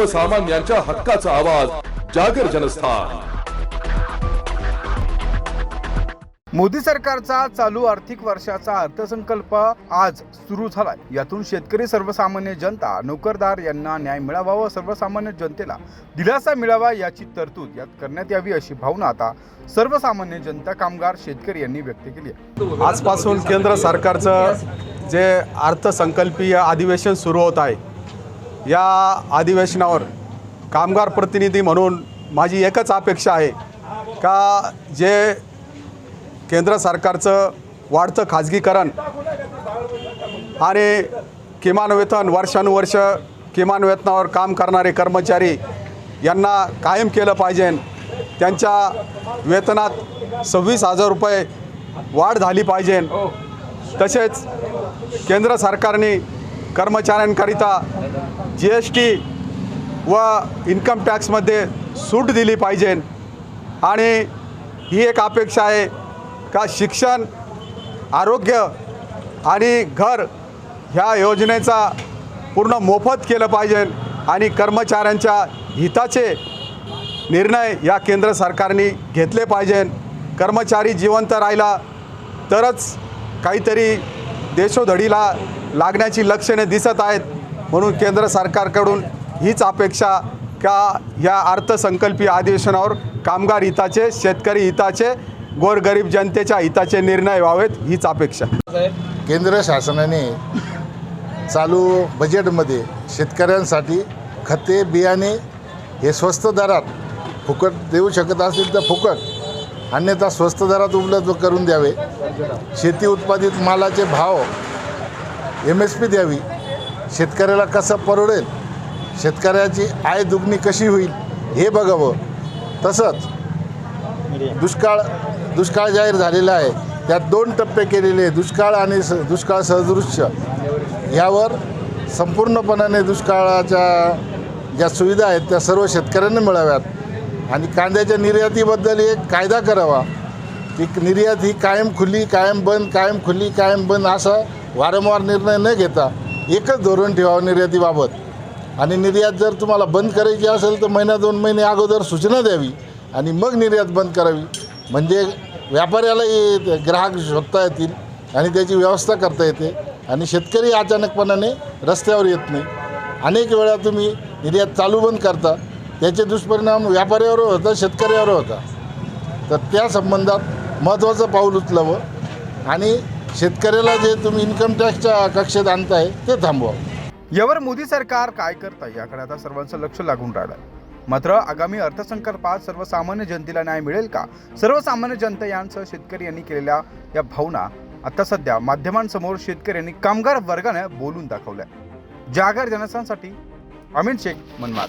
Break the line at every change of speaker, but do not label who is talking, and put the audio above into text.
सर्वसामान्यांच्या हक्काचा आवाज जागर जनस्थान.
मोदी सरकारचा चालू आर्थिक वर्षाचा अर्थसंकल्प आज सुरू झालाय. यातून शेतकरी सर्वसामान्य जनता नोकरदार यांना न्याय मिळावा व सर्वसामान्य जनतेला दिलासा मिळावा याची तरतूद यात करण्यात यावी अशी भावना आता सर्वसामान्य जनता कामगार शेतकरी यांनी व्यक्त केली आहे.
आजपासून केंद्र सरकारचं जे अर्थसंकल्पीय अधिवेशन सुरू होत आहे या अधिवेशनावर कामगार प्रतिनिधी म्हणून माझी एकच अपेक्षा आहे का जे केंद्र सरकारचं वाढतं खाजगीकरण आणि किमान वेतन वर्षानुवर्ष किमान वेतनावर काम करणारे कर्मचारी यांना कायम केलं पाहिजे. त्यांच्या वेतनात सव्वीस हजार रुपये वाढ झाली पाहिजे. तसेच केंद्र सरकारने कर्मचाऱ्यांकरिता जी एस टी व इन्कम टॅक्समध्ये सूट दिली पाहिजे. आणि ही एक अपेक्षा आहे का शिक्षण आरोग्य आणि घर ह्या योजनेचा पूर्ण मोफत केलं पाहिजे आणि कर्मचाऱ्यांच्या हिताचे निर्णय या केंद्र सरकारने घेतले पाहिजे. कर्मचारी जिवंत राहिला तरच काहीतरी देशोधडीला लागण्याची लक्षणे दिसत आहेत. म्हणून केंद्र सरकारकडून हीच अपेक्षा का या अर्थसंकल्पीय अधिवेशनावर कामगार हिताचे शेतकरी हिताचे गोरगरीब जनतेच्या हिताचे निर्णय व्हावेत हीच अपेक्षा.
केंद्र शासनाने चालू बजेटमध्ये शेतकऱ्यांसाठी खते बियाणे हे स्वस्त दरात फुकट देऊ शकत असतील तर फुकट अन्यथा स्वस्त दरात उपलब्ध करून द्यावे. शेती उत्पादित मालाचे भाव एम एस पी द्यावी. शेतकऱ्याला कसं परवडेल? शेतकऱ्याची आय दुगणी कशी होईल? हे बघावं. तसंच दुष्काळ दुष्काळ जाहीर झालेला आहे. त्यात दोन टप्पे केलेले दुष्काळ आणि स दुष्काळ सदृश्य यावर संपूर्णपणाने दुष्काळाच्या ज्या सुविधा आहेत त्या सर्व शेतकऱ्यांना मिळाव्यात. आणि कांद्याच्या निर्यातीबद्दल एक कायदा करावा. की निर्यात ही कायम खुली कायम बंद कायम खुली कायम बंद असा वारंवार निर्णय न घेता एकच धोरण ठेवावं निर्यातीबाबत. आणि निर्यात जर तुम्हाला बंद करायची असेल तर महिना दोन महिने अगोदर सूचना द्यावी आणि मग निर्यात बंद करावी. म्हणजे व्यापाऱ्यालाही ग्राहक शोधता येतील आणि त्याची व्यवस्था करता येते आणि शेतकरी अचानकपणाने रस्त्यावर येत नाही. अनेक वेळा तुम्ही निर्यात चालू बंद करता त्याचे दुष्परिणाम व्यापाऱ्यावर होता शेतकऱ्यावर होता. तर त्या संबंधात महत्त्वाचं पाऊल उचलावं आणि शेतकऱ्याला जे तुम्ही इन्कम टॅक्सच्या कक्षेत आणताय ते थांबवा.
यावर मोदी सरकार काय करतं याकडे आता सर्वांचं लक्ष लागून राहिलं मात्र आगामी अर्थसंकल्पात सर्वसामान्य जनतेला न्याय मिळेल का? सर्वसामान्य जनता यांसह शेतकरी यांनी केलेल्या या भावना आता सध्या माध्यमांसमोर शेतकऱ्यांनी कामगार वर्गाने बोलून दाखवल्या. जागर जनसांसाठी अमित शेख मनमाड.